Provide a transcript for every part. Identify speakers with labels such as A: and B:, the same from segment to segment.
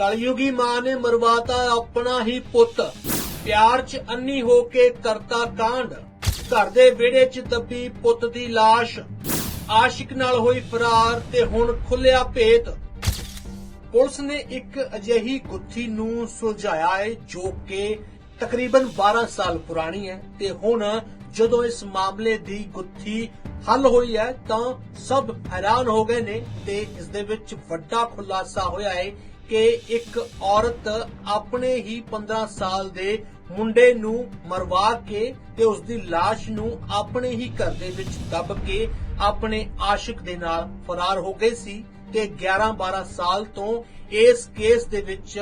A: ਕਲਯੁਗੀ ਮਾਂ ਨੇ ਮਰਵਾਤਾ ਆਪਣਾ ਹੀ ਪੁੱਤ। ਪਿਆਰ 'ਚ ਅੰਨੀ ਹੋ ਕੇ ਕਰਤਾ ਕਾਂਡ। ਘਰ ਦੇ ਵਿਹੜੇ 'ਚ ਦੱਬੀ ਪੁੱਤ ਦੀ ਲਾਸ਼। ਆਸ਼ਿਕ ਨਾਲ ਹੋਈ ਫਰਾਰ ਤੇ ਹੁਣ ਖੁੱਲਿਆ ਭੇਤ। ਪੁਲਿਸ ਨੇ ਇੱਕ ਅਜਿਹੀ ਗੁੱਥੀ ਨੂੰ ਸੁਲਝਾਇਆ ਹੈ ਜੋ ਕਿ ਤਕਰੀਬਨ 12 ਸਾਲ ਪੁਰਾਣੀ ਹੈ ਤੇ ਹੁਣ ਜਦੋਂ ਇਸ ਮਾਮਲੇ ਦੀ ਗੁੱਥੀ ਹੱਲ ਹੋਈ ਹੈ ਤਾਂ ਸਭ ਹੈਰਾਨ ਹੋ ਗਏ ਨੇ ਤੇ ਇਸ ਦੇ ਵਿੱਚ ਵੱਡਾ ਖੁਲਾਸਾ ਹੋਇਆ ਹੈ ਕਿ ਇੱਕ ਔਰਤ ਆਪਣੇ ਹੀ 15 ਸਾਲ ਦੇ ਮੁੰਡੇ ਨੂੰ ਮਰਵਾ ਕੇ ਤੇ ਉਸ ਦੀ লাশ ਨੂੰ ਆਪਣੇ ਹੀ ਘਰ ਦੇ ਵਿੱਚ ਦੱਬ ਕੇ ਆਪਣੇ ਆਸ਼ਿਕ ਦੇ ਨਾਲ ਫਰਾਰ ਹੋ ਗਏ ਸੀ। ਤੇ 11-12 ਸਾਲ ਤੋਂ ਇਸ ਕੇਸ ਦੇ ਵਿੱਚ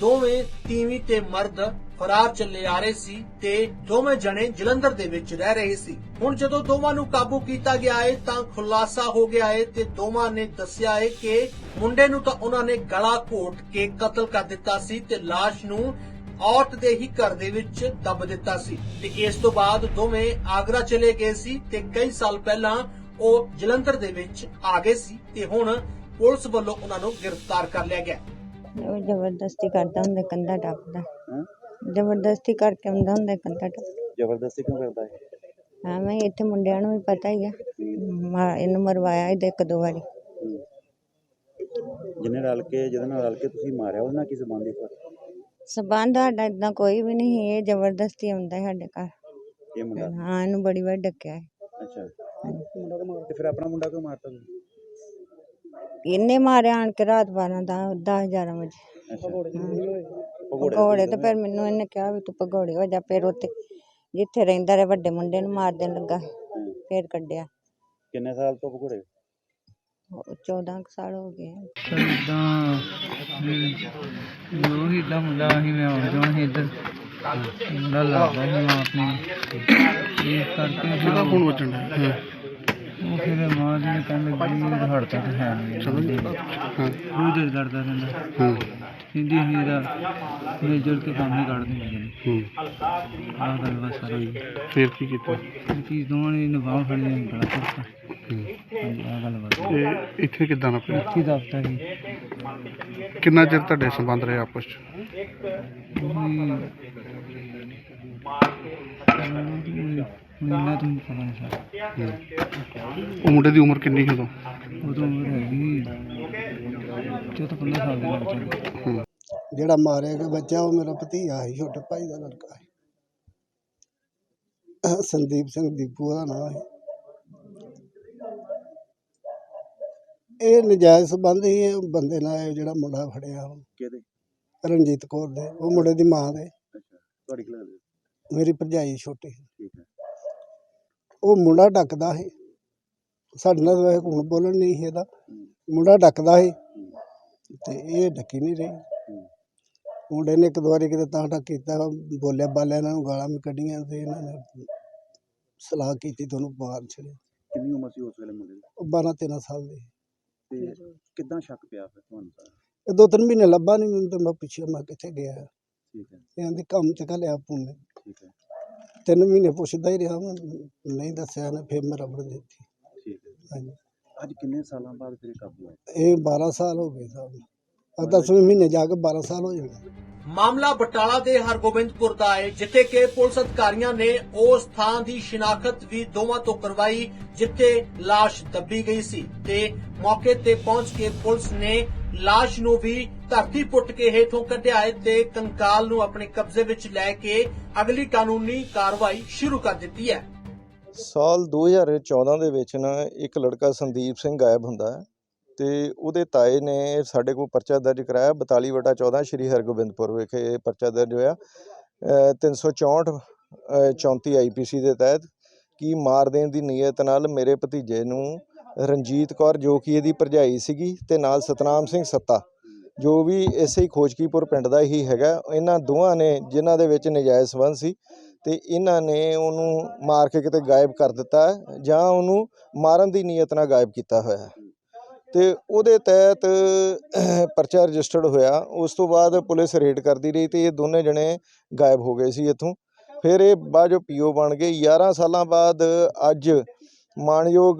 A: ਦੋਵੇਂ ਤੀਵੀਂ ਤੇ ਮਰਦ ਫਰਾਰ ਚੱਲੇ ਆ ਰਹੇ ਸੀ ਤੇ ਦੋਵੇਂ ਜਣੇ ਜਲੰਧਰ ਦੇ ਵਿੱਚ ਰਹਿ ਰਹੇ ਸੀ। ਹੁਣ ਜਦੋਂ ਦੋਵਾਂ ਨੂੰ ਕਾਬੂ ਕੀਤਾ ਗਿਆ ਹੈ ਤਾਂ ਖੁਲਾਸਾ ਹੋ ਗਿਆ ਹੈ ਤੇ ਦੋਵਾਂ ਨੇ ਦੱਸਿਆ ਹੈ ਕਿ ਮੁੰਡੇ ਨੂੰ ਤਾਂ ਉਹਨਾਂ ਨੇ ਗਲਾ ਘੋਟ ਕੇ ਕਤਲ ਕਰ ਦਿੱਤਾ ਸੀ ਤੇ লাশ ਨੂੰ ਔਰਤ ਦੇ ਹੀ ਘਰ ਦੇ ਵਿੱਚ ਦੱਬ ਦਿੱਤਾ ਸੀ। ਤੇ ਇਸ ਤੋਂ ਬਾਅਦ ਦੋਵੇਂ ਆਗਰਾ ਚਲੇ ਗਏ ਸੀ ਤੇ ਕਈ ਸਾਲ ਪਹਿਲਾਂ ਉਹ ਜਲੰਧਰ ਦੇ ਵਿੱਚ ਆ ਗਏ ਸੀ ਤੇ ਹੁਣ ਪੁਲਿਸ ਵੱਲੋਂ ਉਹਨਾਂ ਨੂੰ ਗ੍ਰਿਫਤਾਰ ਕਰ ਲਿਆ ਗਿਆ।
B: ਉਹ ਜ਼ਬਰਦਸਤੀ ਕਰਦਾ ਹੁੰਦਾ ਕੰਧਾ ਟੱਪਦਾ।
C: ਹਾਂ?
B: ਜ਼ਬਰਦਸਤੀ ਕਰਕੇ ਆਉਂਦਾ ਹੁੰਦਾ ਕੰਧਾ ਟੱਪ
C: ਜ਼ਬਰਦਸਤੀ ਕਿਉਂ ਕਰਦਾ ਹੈ
B: ਹਾਂ ਮੈਂ ਇੱਥੇ ਮੁੰਡਿਆਂ ਨੂੰ ਵੀ ਪਤਾ ਹੀ ਆ। ਮਾ- ਇਹਨੂੰ ਮਰਵਾਇਆ ਇਹਦੇ ਇੱਕ ਦੋ ਵਾਰੀ।
C: ਜਿਹਨੇ ਰਲ ਕੇ ਜਿਹਦੇ ਨਾਲ ਰਲ ਕੇ ਤੁਸੀਂ ਮਾਰਿਆ ਉਹਦੇ ਨਾਲ ਕੀ ਸੰਬੰਧ ਹੈ
B: ਸਬੰਧ ਸਾਡਾ ਇਦਾਂ ਕੋਈ ਵੀ ਨਹੀਂ ਸੀ, ਇਹ ਜ਼ਬਰਦਸਤੀ ਆਉਂਦਾ ਹੈ ਸਾਡੇ ਘਰ।
C: ਇਹ ਮੁੰਡਾ?
B: ਹਾਂ ਇਹਨੂੰ ਬੜੀ ਵਾਰ ਡੱਕਿਆ ਹੈ
C: ਅੱਛਾ। ਤੇ ਫਿਰ ਆਪਣਾ ਮੁੰਡਾ ਕਿਉਂ ਮਾਰਤਾ ਤੁਸੀਂ?
B: ਇਹਨੇ ਮਾਰਿਆ ਆਣ ਕੇ ਰਾਤ 12 ਦਾ 10 11 ਵਜੇ। ਭਗੌੜੇ ਤੇ ਫਿਰ ਮੈਨੂੰ ਇਹਨੇ ਕਿਹਾ ਵੀ ਤੂੰ ਭਗੌੜੇ ਹੋ ਜਾ ਫਿਰ ਉੱਥੇ ਜਿੱਥੇ ਰਹਿੰਦਾ ਰਿਹਾ ਵੱਡੇ ਮੁੰਡੇ ਨੂੰ ਮਾਰ ਦੇਣ ਲੱਗਾ। ਫਿਰ ਕੱਢਿਆ।
C: ਕਿੰਨੇ ਸਾਲ ਤੋਂ ਭਗੋੜੇ
B: ਉਹ 14 ਕੁ ਸਾਲ ਹੋ ਗਏ ਆ।
D: ਇਦਾਂ ਜੋ ਹੀ ਦਾ ਮੁੰਡਾ ਸੀ ਮੈਂ ਆਉਂ ਜਾਣ ਸੀ ਇੱਧਰ। ਮੁੰਡਾ ਲੱਗਦਾ ਸੀ ਮਾਂ ਆਪਣੀ। ਇਸ ਕਰਕੇ ਕਿਹਦਾ ਫੋਨ ਵੱਜਣ ਦਾ ਉਹ ਫਿਰ ਮਾਂ ਜੀ ਨੇ ਕਹਿਣ ਲੱਗੀ ਵੀ ਹੜਤਾ ਤਾਂ ਹੈ ਨਹੀਂ। ਚਲੋ ਜੀ। ਹਾਂ। ਉਹ ਦਿਲ ਦਰਦਾ ਰਹਿੰਦਾ। ਹਾਂ। ਹਿੰਦੀ ਹੀ ਦਾ ਮਿਲ ਜੁਲ ਕੇ ਕੰਮ ਹੀ ਕੱਢ ਦਿੰਦੇ ਨੇ
E: ਹੂੰ।
D: ਆਹ ਗੱਲ ਬਸ ਸਾਰੀ।
E: ਫਿਰ ਕੀ ਕੀਤਾ?
D: ਕੀ ਦੋਵਾਂ ਨੇ ਨਿਭਾਉ ਫੜੀ ਨੇ ਬੜਾ ਕੁੱਤਾ
E: ਹੂੰ।
D: ਹਾਂਜੀ ਆਹ ਗੱਲ ਬਸ।
E: ਤੇ ਇੱਥੇ ਕਿੱਦਾਂ ਨਾ ਪਿਆ?
D: ਕੀ ਦਫਤਰ ਸੀ।
E: ਕਿੰਨਾ ਚਿਰ ਤੁਹਾਡੇ ਸੰਬੰਧ ਰਹੇ ਆਪਸ ਚ?
D: ਮੈਨੂੰ ਤਾਂ ਪਤਾ ਨਹੀਂ ਸਰ।
E: ਉਹ ਮੁੰਡੇ ਦੀ ਉਮਰ ਕਿੰਨੀ ਸੀ ਉਦੋਂ?
D: ਉਦੋਂ ਉਮਰ ਹੈਗੀ ਚੌਦਾਂ ਪੰਦਰਾਂ ਸਾਲ ਦੀ
E: ਹੂੰ
F: ਜਿਹੜਾ ਮਾਰਿਆ ਗਿਆ ਬੱਚਾ ਉਹ ਮੇਰਾ ਭਤੀਜਾ ਸੀ ਛੋਟੇ ਭਾਈ ਦਾ ਲੜਕਾ ਸੀ। ਸੰਦੀਪ ਸਿੰਘ ਦੀਪੂ ਦਾ ਨਾਮ ਹੈ ਇਹ ਨਜਾਇਜ਼ ਸੰਬੰਧ ਹੀ ਇਹ ਬੰਦੇ ਨਾਲ ਇਹ ਜਿਹੜਾ ਮੁੰਡਾ ਫੜਿਆ ਹੁਣ,
C: ਕਿਹਦੇ?
F: ਰਣਜੀਤ ਕੌਰ ਦੇ ਉਹ ਮੁੰਡੇ ਦੀ ਮਾਂ ਦੇ।
C: ਅੱਛਾ ਤੁਹਾਡੀ ਕੀ ਲੱਗਦੀ
F: ਮੇਰੀ ਭਰਜਾਈ ਛੋਟੀ ਸੀ।
C: ਠੀਕ ਹੈ।
F: ਉਹ ਮੁੰਡਾ ਡੱਕਦਾ ਸੀ। ਸਾਡੇ ਨਾਲ ਵੈਸੇ ਹੁਣ ਬੋਲਣ ਨਹੀਂ ਸੀ ਇਹਦਾ। ਮੁੰਡਾ ਡੱਕਦਾ ਸੀ ਤੇ ਇਹ ਡੱਕੀ ਨਹੀਂ ਰਹੀ। ਮੁੰਡੇ ਨੇ ਇੱਕ ਦੋ ਵਾਰੀ ਕਿਤੇ ਤਾਂ ਟੱਕ ਕੀਤਾ ਬੋਲਿਆ ਬਾਲਿਆ ਇਹਨਾਂ ਨੂੰ ਗਾਲਾਂ ਵੀ ਕੱਢੀਆਂ ਤੇ ਇਹਨਾਂ ਨੇ ਸਲਾਹ ਕੀਤੀ ਤੁਹਾਨੂੰ ਬਾਹਰ ਛੜੇ
C: ਕਿੰਨੀ ਉਮਰ ਸੀ ਉਸ ਵੇਲੇ ਮੁੰਡੇ ਦੀ?
F: ਉਹ 12 13 ਸਾਲ ਦੇ।
C: ਤੇ ਕਿੱਦਾਂ ਸ਼ੱਕ ਪਿਆ ਫਿਰ ਤੁਹਾਨੂੰ
F: ਇਹ ਦੋ ਤਿੰਨ ਮਹੀਨੇ ਲੱਭਾ ਨਹੀਂ ਮੈਨੂੰ ਤੇ ਮੈਂ ਪੁੱਛਿਆ ਮੈਂ ਕਿੱਥੇ ਗਿਆ?
C: ਠੀਕ ਹੈ।
F: ਇਹਨਾਂ ਦੇ ਕੰਮ ਤੇ ਘਲਿਆ ਪੁੰਨੇ ਤਿੰਨ ਮਹੀਨੇ ਪੁੱਛਦਾ ਹੀ ਰਿਹਾ ਮੈਂ ਨਹੀਂ ਦੱਸਿਆ ਨੇ ਫਿਰ ਮੈਂ ਰਬੜ ਦਿੱਤੀ
C: ਠੀਕ ਹੈ
F: ਹਾਂਜੀ
C: ਅੱਜ ਕਿੰਨੇ ਸਾਲਾਂ ਬਾਅਦ ਫਿਰ ਇਹ ਕਾਬੂ ਆਇਆ
F: ਇਹ 12 ਸਾਲ ਹੋ ਗਏ ਸਾਹਿਬ ਆ 10ਵੇਂ ਮਹੀਨੇ ਜਾ ਕੇ 12 ਸਾਲ ਹੋ ਜਾਣੇ
A: ਮਾਮਲਾ ਬਟਾਲਾ ਦੇ ਹਰਗੋਬਿੰਦਪੁਰ ਦਾ ਹੈ ਜਿੱਥੇ ਕਿ ਪੁਲਿਸ ਅਧਿਕਾਰੀਆਂ ਨੇ ਉਸ ਥਾਂ ਦੀ ਸ਼ਨਾਖਤ ਵੀ ਦੋਵਾਂ ਤੋਂ ਕਰਵਾਈ ਜਿੱਥੇ লাশ ਦੱਬੀ ਗਈ ਸੀ ਤੇ ਮੌਕੇ ਤੇ ਪਹੁੰਚ ਕੇ ਪੁਲਿਸ ਨੇ লাশ ਨੂੰ ਵੀ ਧਰਤੀ ਪੁੱਟ ਕੇ ਹੇਠੋਂ ਕੱਢਿਆ ਹੈ ਤੇ ਕੰਕਾਲ ਨੂੰ ਆਪਣੇ ਕਬਜ਼ੇ ਵਿੱਚ ਲੈ ਕੇ ਅਗਲੀ ਕਾਨੂੰਨੀ ਕਾਰਵਾਈ ਸ਼ੁਰੂ ਕਰ ਦਿੱਤੀ ਹੈ।
G: ਸਾਲ 2014 ਦੇ ਵਿੱਚ ਨਾ ਇੱਕ ਲੜਕਾ ਸੰਦੀਪ ਸਿੰਘ ਗਾਇਬ ਹੁੰਦਾ ਹੈ ਤੇ ਉਹਦੇ ਤਾਏ ਨੇ ਸਾਡੇ ਕੋਲ ਪਰਚਾ ਦਰਜ ਕਰਾਇਆ 42/14 ਸ਼੍ਰੀ ਹਰਗੋਬਿੰਦਪੁਰ ਵਿਖੇ ਪਰਚਾ ਦਰਜ ਹੋਇਆ। 364 34 ਆਈਪੀਸੀ ਦੇ ਤਹਿਤ ਕਿ ਮਾਰ ਦੇਣ ਦੀ ਨੀਅਤ ਨਾਲ ਮੇਰੇ ਭਤੀਜੇ ਨੂੰ ਰਣਜੀਤ ਕੌਰ ਜੋ ਕਿ ਇਹਦੀ ਭਰਜਾਈ ਸੀਗੀ ਤੇ ਨਾਲ ਸਤਨਾਮ ਸਿੰਘ ਸੱਤਾ ਜੋ ਵੀ ਇਸੇ ਹੀ ਖੋਜਕੀਪੁਰ ਪਿੰਡ ਦਾ ਹੀ ਹੈਗਾ, ਇਹਨਾਂ ਦੋਵਾਂ ਨੇ, ਜਿਨ੍ਹਾਂ ਦੇ ਵਿੱਚ ਨਜਾਇਜ਼ ਸੰਬੰਧ ਸੀ ਤੇ ਇਹਨਾਂ ਨੇ ਉਹਨੂੰ ਮਾਰ ਕੇ ਕਿਤੇ ਗਾਇਬ ਕਰ ਦਿੱਤਾ ਜਾਂ ਉਹਨੂੰ ਮਾਰਨ ਦੀ ਨੀਅਤ ਨਾਲ ਗਾਇਬ ਕੀਤਾ ਹੋਇਆ। ਹੈ ਤੇ ਉਹਦੇ ਤਹਿਤ ਪਰਚਾ ਰਜਿਸਟਰਡ ਹੋਇਆ। ਉਸ ਤੋਂ ਬਾਅਦ ਪੁਲਿਸ ਰੇਡ ਕਰਦੀ ਰਹੀ ਤੇ ਇਹ ਦੋਨੇ ਜਣੇ ਗਾਇਬ ਹੋ ਗਏ ਸੀ ਇੱਥੋਂ। ਫਿਰ ਇਹ ਬਾਅਦ ਜੋ ਪੀਓ ਬਣ ਗਏ। 11 ਸਾਲਾਂ ਬਾਅਦ ਅੱਜ ਮਾਨਯੋਗ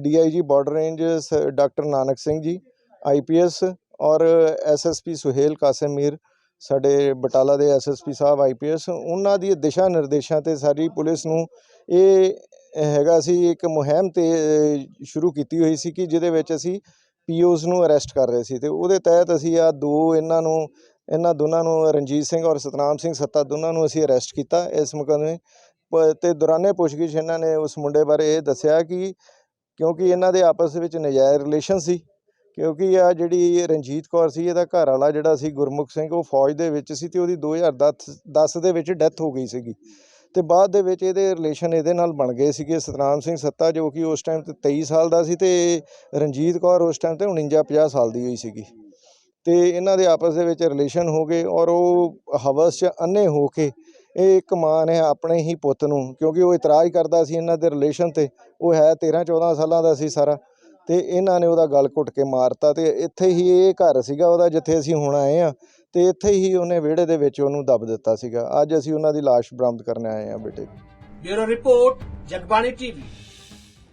G: ਡੀਆਈਜੀ ਬਾਰਡਰ ਰੇਂਜ ਸ- ਡਾਕਟਰ ਨਾਨਕ ਸਿੰਘ ਜੀ ਆਈਪੀਐਸ ਔਰ ਐਸਐਸਪੀ ਸੁਹੇਲ ਕਾਸਿਮ ਮੀਰ ਸਾਡੇ ਬਟਾਲਾ ਦੇ ਐਸਐਸਪੀ ਸਾਹਿਬ ਆਈਪੀਐਸ ਉਹਨਾਂ ਦੀ ਦਿਸ਼ਾ ਨਿਰਦੇਸ਼ਾਂ ਤੇ ਸਾਰੀ ਪੁਲਿਸ ਨੂੰ ਇਹ ਹੈਗਾ ਸੀ, ਇੱਕ ਮੁਹਿੰਮ ਤੇ ਸ਼ੁਰੂ ਕੀਤੀ ਹੋਈ ਸੀ ਕਿ ਜਿਹਦੇ ਵਿੱਚ ਅਸੀਂ ਪੀਓਜ਼ ਨੂੰ ਅਰੈਸਟ ਕਰ ਰਹੇ ਸੀ ਤੇ ਉਹਦੇ ਤਹਿਤ ਅਸੀਂ ਆ ਦੋ ਇਹਨਾਂ ਨੂੰ, ਇਹਨਾਂ ਦੋਨਾਂ ਨੂੰ, ਰਣਜੀਤ ਸਿੰਘ ਔਰ ਸਤਨਾਮ ਸਿੰਘ ਸੱਤਾ ਦੋਨਾਂ ਨੂੰ ਅਸੀਂ ਅਰੈਸਟ ਕੀਤਾ ਇਸ ਮੁਕੱਦਮੇ ਪ- ਤੇ ਦੌਰਾਨੇ ਪੁੱਛਗਿੱਛ ਇਹਨਾਂ ਨੇ ਉਸ ਮੁੰਡੇ ਬਾਰੇ ਇਹ ਦੱਸਿਆ ਕਿ ਕਿਉਂਕਿ ਇਹਨਾਂ ਦੇ ਆਪਸ ਵਿੱਚ ਨਜਾਇਜ਼ ਰਿਲੇਸ਼ਨ ਸੀ ਕਿਉਂਕਿ ਆ ਜਿਹੜੀ ਰਣਜੀਤ ਕੌਰ ਸੀ, ਇਹਦਾ ਘਰ ਵਾਲਾ ਜਿਹੜਾ ਸੀ ਗੁਰਮੁਖ ਸਿੰਘ, ਉਹ ਫੌਜ ਦੇ ਵਿੱਚ ਸੀ ਤੇ ਉਹਦੀ 2010 10 ਦੇ ਵਿੱਚ ਡੈਥ ਹੋ ਗਈ ਸੀਗੀ। ਤੇ ਬਾਅਦ ਦੇ ਵਿੱਚ ਇਹਦੇ ਰਿਲੇਸ਼ਨ ਇਹਦੇ ਨਾਲ ਬਣ ਗਏ ਸੀਗੇ ਸਤਨਾਮ ਸਿੰਘ ਸੱਤਾ, ਜੋ ਕਿ ਉਸ ਟਾਈਮ ਤੇ 23 ਸਾਲ ਦਾ ਸੀ ਤੇ ਰਣਜੀਤ ਕੌਰ ਉਸ ਟਾਈਮ ਤੇ 49 50 ਸਾਲ ਦੀ ਹੋਈ ਸੀਗੀ। ਤੇ ਇਹਨਾਂ ਦੇ ਆਪਸ ਦੇ ਵਿੱਚ ਰਿਲੇਸ਼ਨ ਹੋ ਗਏ ਔਰ ਉਹ ਹਵਸ 'ਚ ਅੰਨੇ ਹੋ ਕੇ ਇਹ ਇੱਕ ਮਾਂ ਨੇ ਆਪਣੇ ਹੀ ਪੁੱਤ ਨੂੰ, ਕਿਉਂਕਿ ਉਹ ਇਤਰਾਜ਼ ਕਰਦਾ ਸੀ ਇਹਨਾਂ ਦੇ ਰਿਲੇਸ਼ਨ ਤੇ, ਉਹ ਹੈ 13 14 ਸਾਲਾਂ ਦਾ ਸੀ ਸਾਰਾ। ਤੇ ਇਹਨਾਂ ਨੇ ਉਹਦਾ ਗਲ ਘੁੱਟ ਕੇ ਮਾਰਤਾ ਤੇ ਇੱਥੇ ਹੀ ਇਹ ਘਰ ਸੀਗਾ ਉਹਦਾ ਜਿੱਥੇ ਅਸੀਂ ਹੁਣ ਆਏ ਆ ਤੇ ਇੱਥੇ ਹੀ ਉਹਨੇ ਵਿਹੜੇ ਦੇ ਵਿੱਚ ਉਹਨੂੰ ਦੱਬ ਦਿੱਤਾ ਸੀਗਾ। ਅੱਜ ਅਸੀਂ ਉਹਨਾਂ ਦੀ ਲਾਸ਼ ਬਰਾਮਦ ਕਰਨ ਆਏ ਆ ਬੇਟੇ।
A: Bureau report, Jagbani TV.